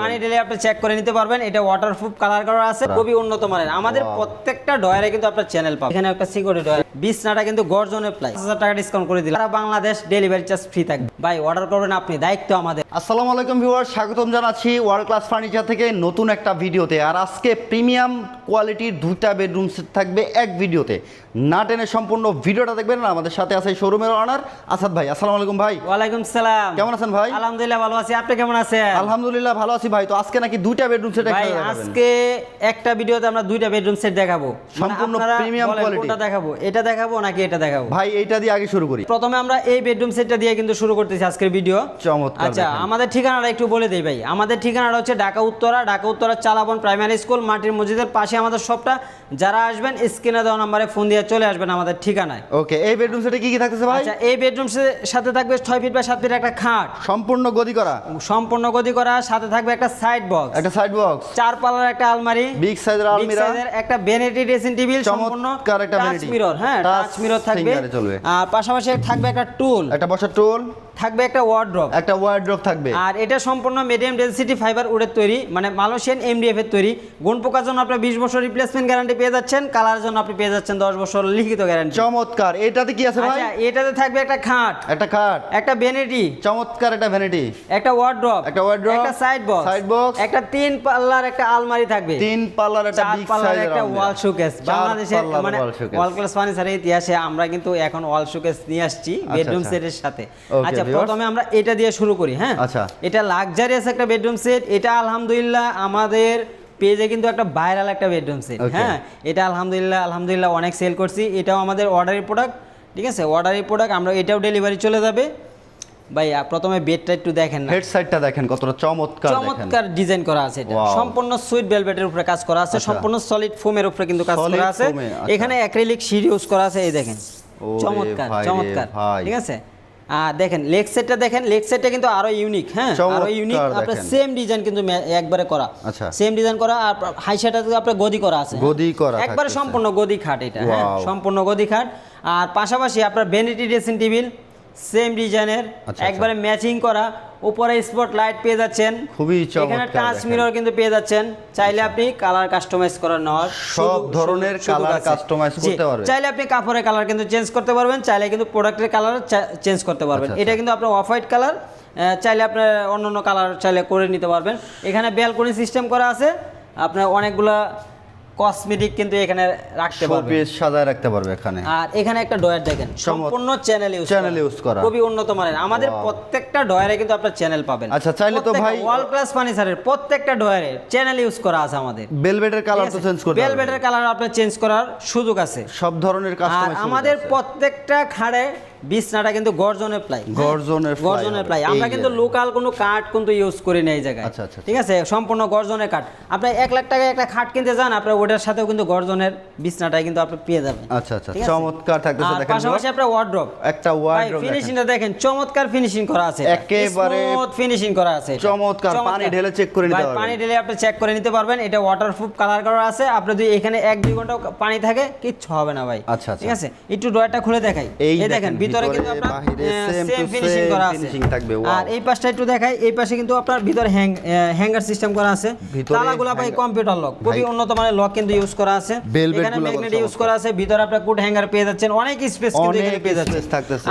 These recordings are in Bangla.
পানি ঢেলে আপনি চেক করে নিতে পারবেন। এটা ওয়াটারপ্রুফ কালার করা আছে খুবই উন্নত মানের। আমাদের প্রত্যেকটা ডয়ারে কিন্তু আপনার চ্যানেল পাবেন। এখানে একটা সিকিউরিটি ডয়ার বিছনাটা কিন্তু গর্জনের প্রাইস হাজার টাকা ডিসকাউন্ট করে দিলাম। সারা বাংলাদেশ ডেলিভারি চার্জ ফ্রি থাকবে। ভাই অর্ডার করবেন আপনি দায়িত্ব আমাদের। আসসালামু আলাইকুম ভিউয়ার স্বাগতম জানাচ্ছি ওয়ার্ল্ড ক্লাস ফার্নিচার থেকে নতুন একটা ভিডিওতে। আর আজকে প্রিমিয়াম কোয়ালিটির দুইটা বেডরুম সেট থাকবে এক ভিডিওতে। না টেনে সম্পূর্ণ ভিডিওটা দেখবেন আর আমাদের সাথে আছে শোরুমের অনার আসাদ ভাই। আসসালামু আলাইকুম ভাই। ওয়ালাইকুম সালাম। কেমন আছেন ভাই? আলহামদুলিল্লাহ ভালো আছি। আপনি কেমন আছেন? আলহামদুলিল্লাহ ভালো আছি। ভাই তো আজকে নাকি দুইটা বেডরুম সেট ভাই আজকে একটা ভিডিওতে আমরা দুইটা বেডরুম সেট দেখাবো। মানে সম্পূর্ণ premium বলেন কোনটা দেখাবো? এটা দেখাবো নাকি এটা দেখাবো? ভাই এইটা দিয়ে আগে শুরু করি। প্রথমে আমরা এই বেডরুম সেটটা দিয়ে কিন্তু শুরু করতেছি আজকের ভিডিও চমৎকার আচ্ছা আমাদের ঠিকানাটা একটু বলে দেই ভাই। আমাদের ঠিকানাটা হচ্ছে ঢাকা উত্তরা ঢাকা উত্তরা চালাবন প্রাইমারি স্কুল মাটির মসজিদের পাশে আমাদের শপটা যারা আসবেন স্ক্রিনে দেওয়া নাম্বারে ফোন দিয়ে চলে আসবেন আমাদের ঠিকানায়। ওকে এই বেডরুম সেটে কি কি থাকতেছে ভাই? আচ্ছা এই বেডরুম সাথে থাকবে ছয় ফিট বা সাত ফিট একটা খাট। সম্পূর্ণ গদি করা। সম্পূর্ণ গদি করা সাথে থাকবে একটা সাইড বক্স একটা সাইড বক্স চার পাল্লার একটা আলমারি বিগ সাইজের আলমিরা একটা ভ্যানিটি ড্রেসিং টেবিল সম্পূর্ণ একটা vanity। মিরর হ্যাঁ টাচ মিরর থাকবে। আর পাশাপাশি থাকবে একটা টুল একটা বসার টুল থাকবে একটা ওয়ার্ড্রপ একটা ওয়ার্ড্রপ থাকবে। আর এটা সম্পূর্ণ মিডিয়াম ডেন্সিটি ফাইবার উডের তৈরি মানে মালয়েশিয়ান এমডিএফ এর তৈরি। গুণ পোকার জন্য আপনি বিশ বছর রিপ্লেসমেন্ট গ্যারান্টি পেয়ে যাচ্ছেন কালারের জন্য আপনি পেয়ে যাচ্ছেন দশ বছর লিখিত গ্যারান্টি চমৎকার। এটাতে কি আছে ভাই? আচ্ছা এটাতে থাকবে একটা খাট। একটা খাট। একটা বেনেটি চমৎকার একটা ভ্যানিটি একটা ওয়ার্ড্রপ একটা wardrobe, একটা সাইড বক্স side box, একটা তিন পাল্লার একটা আলমারি থাকবে। তিন পাল্লার একটা বিগ সাইজের একটা ওয়াল শোকেস বাংলাদেশের মানে ওয়াল ক্লাস ফার্নিচারের ইতিহাসে আমরা কিন্তু এখন ওয়াল শোকেস নিয়ে আসছি বেডরুম আচ্ছা। সেটের সাথে। আচ্ছা প্রথমে আমরা এটা দিয়ে শুরু করি হ্যাঁ? আচ্ছা। এটা লাক্সারিয়াস একটা বেডরুম সেট এটা আলহামদুলিল্লাহ আমাদের পেজে কিন্তু একটা ভাইরাল একটা বেডরুম সেট হ্যাঁ? এটা আলহামদুলিল্লাহ আলহামদুলিল্লাহ অনেক সেল করছি। এটাও আমাদের অর্ডারের প্রোডাক্ট ঠিক আছে? অর্ডারের প্রোডাক্ট আমরা এটাও ডেলিভারি চলে যাবে। ভাই প্রথমে বেডটা একটু দেখেন না। হেড সাইডটা দেখেন কতটা চমৎকার চমৎকার ডিজাইন করা আছে এটা। সম্পূর্ণ সুইট ভেলভেটের উপরে কাজ করা আছে আচ্ছা। সম্পূর্ণ সলিড ফোমের উপরে কিন্তু কাজ করা আছে। আচ্ছা। এখানে অ্যাক্রিলিক শিট ইউজ করা আছে এই দেখেন। চমৎকার চমৎকার। ঠিক আছে? আর দেখেন লেগ সেটটা দেখেন লেগ সেটটা কিন্তু আরও ইউনিক হ্যাঁ? আরও ইউনিক আপনার সেম ডিজাইন কিন্তু একবারে করা। আচ্ছা। সেম ডিজাইন করা আর হাই সেটাতে আপনার গদি করা আছে। গদি করা একবারে সম্পূর্ণ গদি খাট এটা হ্যাঁ? সম্পূর্ণ গদি খাট। আর পাশাপাশি আপনার ভ্যানিটি ড্রেসিং টেবিল সেম ডিজাইনের আচ্ছা। একবারে ম্যাচিং করা উপরে স্পট লাইট পেয়ে যাচ্ছেন। খুবই এখানে টাচ মিরর কিন্তু পেয়ে যাচ্ছেন। চাইলে আপনি কালার কাস্টমাইজ করে নেওয়ার সব ধরনের কালার colour আছে। customize জি, করতে পারবেন। চাইলে আপনি কাপড়ের কালার কিন্তু চেঞ্জ করতে পারবেন চাইলে কিন্তু প্রোডাক্টের কালার চেঞ্জ করতে পারবেন। আচ্ছা, এটা কিন্তু আপনার অফ হোয়াইট কালার চাইলে আপনার অন্য অন্য কালার চাইলে করে নিতে পারবেন। এখানে ব্যালকনি সিস্টেম করা আছে। আপনার অনেকগুলা কসমেটিক কিন্তু এখানে রাখতে শোপিস সাজায় রাখতে পারবে এখানে। আর এখানে একটা ডয়ার দেখেন সম্পূর্ণ চ্যানেল ইউজ Channel use করা। খুবই উন্নত মানের। আমাদের প্রত্যেকটা ডয়ারে কিন্তু আপনার চ্যানেল পাবেন। আচ্ছা, চাইলে তো ভাই- ওয়াল ক্লাস ফার্নিচারের প্রত্যেকটা ডয়ারে চ্যানেল ইউজ করা আছে আমাদের। বেলভেটের কালার তো চেঞ্জ করতে পারবে বেলভেটের কালার আপনার চেঞ্জ করার সুযোগ আছে। সব ধরনের কাস্টমাইজ আমাদের প্রত্যেকটা খাড়ে বিছনাটা কিন্তু গর্জনের প্লাই গর্জনের ply গর্জনের প্লাই। আমরা কিন্তু লোকাল কোনো কাঠ কিন্তু ইউজ করি না এই জায়গায়। আচ্ছা, আচ্ছা, ঠিক আছে? সম্পূর্ণ গর্জনের কাঠ আপনি এক লাখ টাকায় একটা খাট কিনতে যান আপনার ওটার সাথেও কিন্তু গর্জনের বিছনাটাই কিন্তু আপনি পেয়ে যাবেন। আচ্ছা আচ্ছা আছে? চমৎকার থাকতেছে দেখেন পাশাপাশি আপনার ওয়ার্ড্রপ একটা ওয়ার্ডরোব ফিনিশিংটা দেখেন। চমৎকার ফিনিশিং করা আছে একেবারে ফিনিশিং করা আছে চমৎকার, পানি ঢেলে check করে নিতে পারবেন। পানি ঢেলে আপনি চেক করে নিতে পারবেন। এটা ওয়াটারপ্রুফ কালার করা আছে। আপনি যদি এখানে এক দুই ঘণ্টা পানি থাকে কিচ্ছু হবে না ভাই। আচ্ছা, আচ্ছা। ঠিক আছে? একটু ডয়ারটা খুলে দেখাই। এই দেখেন, ভিতরে কিন্তু আপনার সেম ফিনিশিং করা আছে। থাকবে, আর এই পাশটা একটু দেখাই এই পাশে কিন্তু আপনার ভিতরে হ্যাং হ্যাঙ্গার সিস্টেম করা আছে। তালাগুলা ভাই কম্পিউটার লক খুবই উন্নত মানের লক কিন্তু ইউজ করা আছে। এখানে ম্যাগনেট ইউজ করা আছে ভিতরে আপনার কুট হ্যাঙ্গার পেয়ে যাচ্ছেন অনেক স্পেস কিন্তু এখানে পেয়ে যাচ্ছেন।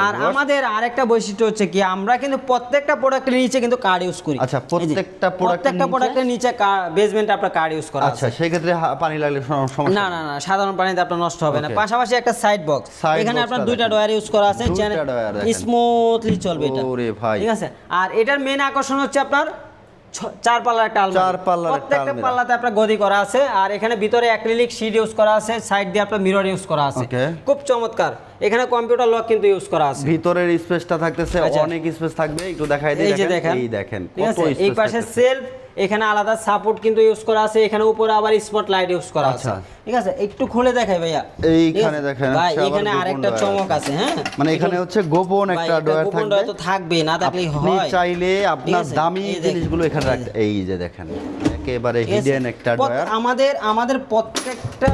আর আমাদের আরেকটা বৈশিষ্ট্য হচ্ছে কি আমরা কিন্তু প্রত্যেকটা প্রোডাক্টের নিচে কিন্তু কার্ড ইউজ করি। আচ্ছা, প্রত্যেকটা প্রত্যেকটা প্রোডাক্টের নিচে বেসমেন্টে আপনার কার্ড ইউজ করা আচ্ছা সেই ক্ষেত্রে পানি লাগলে সমস্যা না না না সাধারণ পানিতে আপনার নষ্ট হবে না। পাশাপাশি একটা সাইড বক্স এখানে আপনার দুইটা। ডয়ার ইউজ করা আছে। স্মুথলি চলবে এটা। ওরে ভাই। ঠিক আছে? আর এটার মেন আকর্ষণ হচ্ছে আপনার চার পাল্লার একটা আলমারি। চার পাল্লার প্রত্যেকটা পাল্লাতে আপনার গদি করা আছে। আর এখানে ভিতরে অ্যাক্রিলিক শিট ইউজ করা আছে সাইড দিয়ে আপনার মিরর ইউজ করা আছে। খুব চমৎকার। এখানে কম্পিউটার লক কিন্তু ইউজ করা আছে। ভিতরের স্পেসটা থাকতেছে আচ্ছা। অনেক স্পেস থাকবে। একটু দেখাই দিই এই যে দেখেন? এই দেখেন কত আছে? এই পাশে সেলফ এখানে আলাদা সাপোর্ট কিন্তু ইউজ করা আছে এখানে উপরে আবার স্পট লাইট ইউজ করা আছে। আচ্ছা। ঠিক আছে? একটু খুলে দেখাই ভাইয়া। এইখানে দেখেন ভাই এখানে আরেকটা চমক আছে। হ্যাঁ? মানে এখানে হচ্ছে গোপন একটা ডয়ার গোপন থাকবে ডয়ার তো থাকবেই না থাকলে আপনি হয়। চাইলে আপনার দামি জিনিসগুলো এখানে রাখতে এই যে দেখেন একেবারে হিডেন একটা ডয়ার আমাদের আমাদের প্রত্যেকটা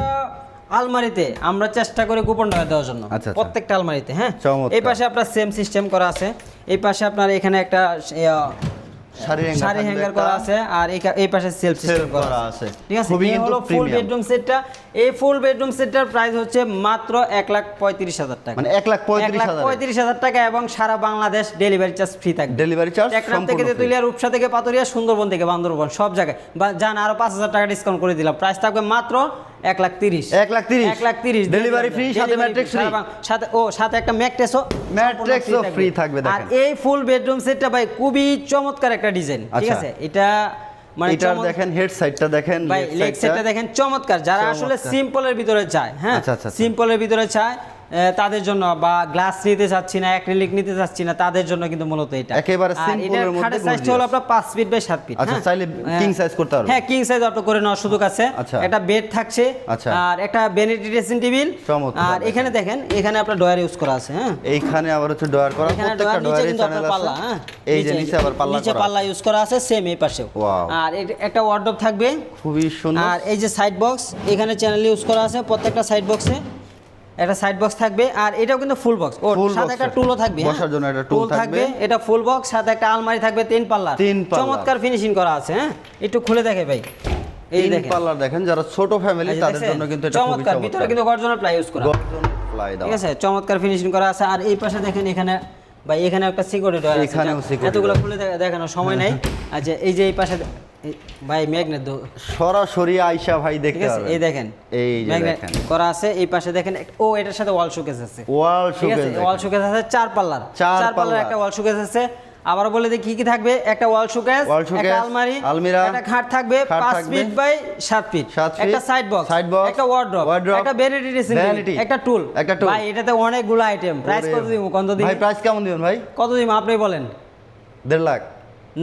আলমারিতে আমরা চেষ্টা করি কুপন ডয়ার দেওয়ার জন্য। আচ্ছা, আচ্ছা। প্রত্যেকটা আলমারিতে হ্যাঁ। এই পাশে আপনার সেম সিস্টেম করা আছে। এই পাশে আপনার এখানে একটা শাড়ি হ্যাঙ্গার করা আছে আর এই পাশে সেলফ সিস্টেম করা আছে। ঠিক আছে এই হলো ফুল বেডরুম সেটটা এই ফুল বেডরুম সেটটার প্রাইস হচ্ছে মাত্র এক লাখ পঁয়ত্রিশ হাজার টাকা। মানে এক লাখ পঁয়ত্রিশ হাজার। টাকা এবং সারা বাংলাদেশ ডেলিভারি চার্জ ফ্রি থাকবে। ডেলিভারি চার্জ থেকে তেতুলিয়া রূপসা থেকে পাতুরিয়া সুন্দরবন থেকে বান্দরবন সব জায়গায়। বা যান আরও পাঁচ হাজার টাকা ডিসকাউন্ট করে দিলাম। প্রাইস থাকবে মাত্র এক লাখ তিরিশ। এক লাখ তিরিশ। এক লাখ তিরিশ ডেলিভারি ফ্রি সাথে ম্যাট্রিক্স ফ্রি সাথে ও সাথে একটা ম্যাট্রেসও ম্যাট্রেসও ফ্রি থাকবে। আর এই ফুল বেডরুম সেটটা ভাই খুবই চমৎকার একটা ডিজাইন ঠিক আচ্ছা। আছে? এটা মানে এটার দেখেন হেড সাইডটা দেখেন ভাই লেগ side টা। দেখেন চমৎকার। যারা আসলে সিম্পলের ভিতরে চায় হ্যাঁ? আচ্ছা, আচ্ছা, আচ্ছা। সিম্পলের ভিতরে চায় তাদের জন্য বা গ্লাস নিতে চাচ্ছি না অ্যাক্রিলিক নিতে চাচ্ছি না তাদের জন্য কিন্তু মূলত এটা। একেবারে এর মধ্যে খাটের সাইজটা হলো আপনার পাঁচ ফিট বাই সাত ফিট আচ্ছা, চাইলে king size করতে পারবে। হ্যাঁ কিং সাইজ অটো করে নেওয়ার সুযোগ আছে। আচ্ছা। একটা বেড থাকছে আচ্ছা। আর একটা বেনিটি ড্রেসিং টেবিল আর এখানে দেখেন এখানে আপনার ডয়ার ইউজ করা আছে হ্যাঁ? এইখানে আবার হচ্ছে ডয়ার করা প্রত্যেকটা ডয়ার চ্যানেল পাল্লা আছে। হ্যাঁ? এই যে নিচে আবার পাল্লা নিচে পাল্লা ইউজ করা আছে সেম এই পাশেও. আর একটা ওয়ার্ডরোব থাকবে। খুবই সুন্দর। আর এই যে সাইড বক্স এখানে চ্যানেল ইউজ করা আছে প্রত্যেকটা সাইড বক্সে একটা সাইড বক্স থাকবে আর এটাও কিন্তু ফুল বক্স ও সাথে একটা টুলও থাকবে হ্যাঁ? বসার জন্য একটা tool থাকবে। এটা ফুল বক্স সাথে একটা আলমারি থাকবে তিন পাল্লা। তিন পাল্লা। চমৎকার ফিনিশিং করা আছে হ্যাঁ? একটু খুলে দেখে ভাই। এই দেখেন। পাল্লার দেখেন যারা ছোট ফ্যামিলি তাদের জন্য কিন্তু এটা চমৎকার ভিতরে কিন্তু গর্জনের প্লাই ইউজ করা। গর্জন ফ্লাই দাও ঠিক আছে? চমৎকার ফিনিশিং করা আছে আর এই পাশে দেখেন এখানে ভাই এখানে একটা সিকিউরিটি আছে। এখানেও security এতগুলো খুলে দেখা- দেখানোর সময় নাই। আচ্ছা এই যে এই পাশে ভাই ম্যাগনেট সরাসরি আইসা ভাই দেখতে পাবেন এই দেখেন এই ম্যাগনেট করা আছে এই পাশে দেখেন ও এটার সাথে ওয়াল শোকেস আছে। ওয়াল শোকেস ওয়াল শোকেস আছে চার পাল্লার। চার পাল্লার। একটা ওয়াল শোকেস আছে। আবার বলে দিই কি কি থাকবে? একটা ওয়াল শোকেস একটা আলমারি আলমিরা, একটা খাট থাকবে খাট 5 ফিট বাই 7 ফিট একটা সাইড বক্স side box, একটা ওয়ার্ড্রপ একটা ভ্যানিটি ড্রেসিং একটা টুল একটা tool। ভাই এটাতে অনেকগুলো আইটেম প্রাইস কত দিব কত দিব ভাই প্রাইস কেমন দিবেন ভাই? কত দিব আপনি বলেন। দেড় লাখ।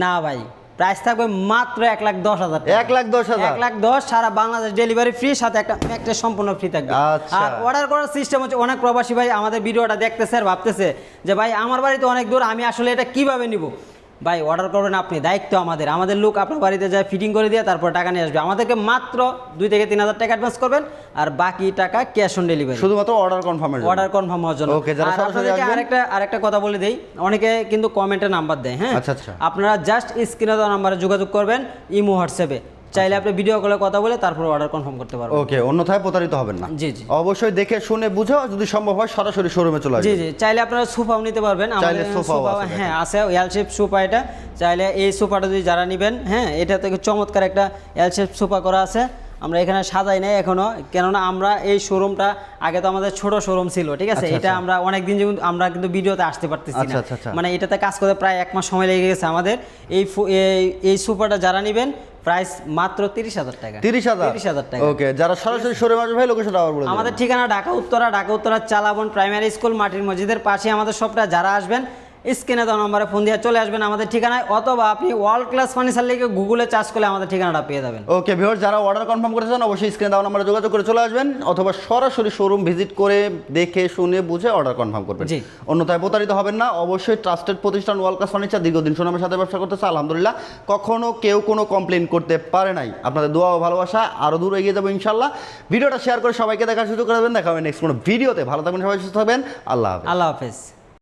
না ভাই প্রাইস থাকবে মাত্র এক লাখ দশ হাজার এক লাখ দশ হাজার। এক লাখ দশ সারা বাংলাদেশ ডেলিভারি ফ্রি সাথে একটা একটা সম্পূর্ণ ফ্রি থাকবে। আচ্ছা। আর অর্ডার করার সিস্টেম হচ্ছে অনেক প্রবাসী ভাই আমাদের ভিডিওটা দেখতেছে আর ভাবতেছে যে ভাই আমার বাড়িতে অনেক দূর আমি আসলে এটা কীভাবে নিব? ভাই অর্ডার করবেন আপনি দায়িত্ব আমাদের। আমাদের লোক আপনার বাড়িতে যায় ফিটিং করে দিয়ে তারপর টাকা নিয়ে আসবে। আমাদেরকে মাত্র দুই থেকে তিন হাজার টাকা অ্যাডভান্স করবেন আর বাকি টাকা ক্যাশ অন ডেলিভারি শুধুমাত্র অর্ডার কনফার্ম অর্ডার কনফার্ম হওয়ার জন্য। ওকে আর আপনাদেরকে আরেকটা আরেকটা কথা বলে দেই। অনেকে কিন্তু কমেন্টে নাম্বার দেয় হ্যাঁ? আচ্ছা, আচ্ছা। আপনারা জাস্ট স্ক্রিনে দেওয়া নাম্বারে যোগাযোগ করবেন ইমো হোয়াটসঅ্যাপে চাইলে আপনি ভিডিও কলে কথা বলে তারপর অর্ডার কনফার্ম করতে পারবেন। ওকে অন্যথায় প্রতারিত হবেন না। জি, জি। অবশ্যই দেখে শুনে বুঝো যদি সম্ভব হয় সরাসরি শোরুমে চলে জি জি। চাইলে আপনারা সোফাও নিতে পারবেন। চাইলে আমাদের সোফাও সোফা হ্যাঁ আছে এল শেপ সোফা এটা। চাইলে এই সোফাটা যদি যারা নেবেন হ্যাঁ এটা থেকে চমৎকার একটা এল শেপ সোফা করা আছে। আমরা এখানে সাজাই নাই এখনও কেননা আমরা এই শোরুমটা আগে তো আমাদের ছোট শোরুম ছিল ঠিক আছে? আচ্ছা, এটা আচ্ছা। আমরা অনেক দিন যেমন আমরা কিন্তু ভিডিওতে আসতে পারতেছি না। আচ্ছা। মানে এটাতে কাজ করতে প্রায় এক মাস সময় লেগে গেছে আমাদের। এই এই- সুপারটা যারা নেবেন প্রাইস মাত্র তিরিশ হাজার টাকা। তিরিশ হাজার? তিরিশ হাজার টাকা। ওকে যারা সরাসরি শোরুমে আসবে ভাই লোকেশনটা আবার বলে আমাদের ঠিকানা ঢাকা উত্তরা ঢাকা উত্তরা চালাবন প্রাইমারি স্কুল মাটির মসজিদের পাশে আমাদের সবটা যারা আসবেন স্ক্রিনে দেওয়া নম্বরে ফোন দিয়ে চলে আসবেন আমাদের ঠিকানায় অথবা আপনি ওয়ার্ল্ড ক্লাস ফার্নিচার লিখে গুগলে চার্জ করলে আমাদের ঠিকানাটা পেয়ে যাবেন। ওকে ভিউয়ার যারা অর্ডার কনফার্ম করেছেন অবশ্যই স্ক্রিনে দেওয়া নম্বরে যোগাযোগ করে চলে আসবেন অথবা সরাসরি শোরুম ভিজিট করে দেখে শুনে বুঝে অর্ডার কনফার্ম করবেন। জি। অন্যথায় প্রতারিত হবেন না অবশ্যই ট্রাস্টেড প্রতিষ্ঠান ওয়ার্ল্ড ক্লাস ফার্নিচার দীর্ঘদিন সুনামের সাথে ব্যবসা করতেছে আলহামদুলিল্লাহ। কখনো কেউ কোনো কমপ্লেন করতে পারে নাই। আপনাদের দোয়া ও ভালোবাসা আরও দূর এগিয়ে যাব ইনশাল্লাহ ভিডিওটা শেয়ার করে সবাইকে দেখার সুযোগ করে দেবেন। দেখা হবে নেক্সট কোনো ভিডিওতে ভালো থাকবেন সবাই সুস্থ থাকবেন। আল্লাহ হাফেজ। আল্লাহ হাফেজ।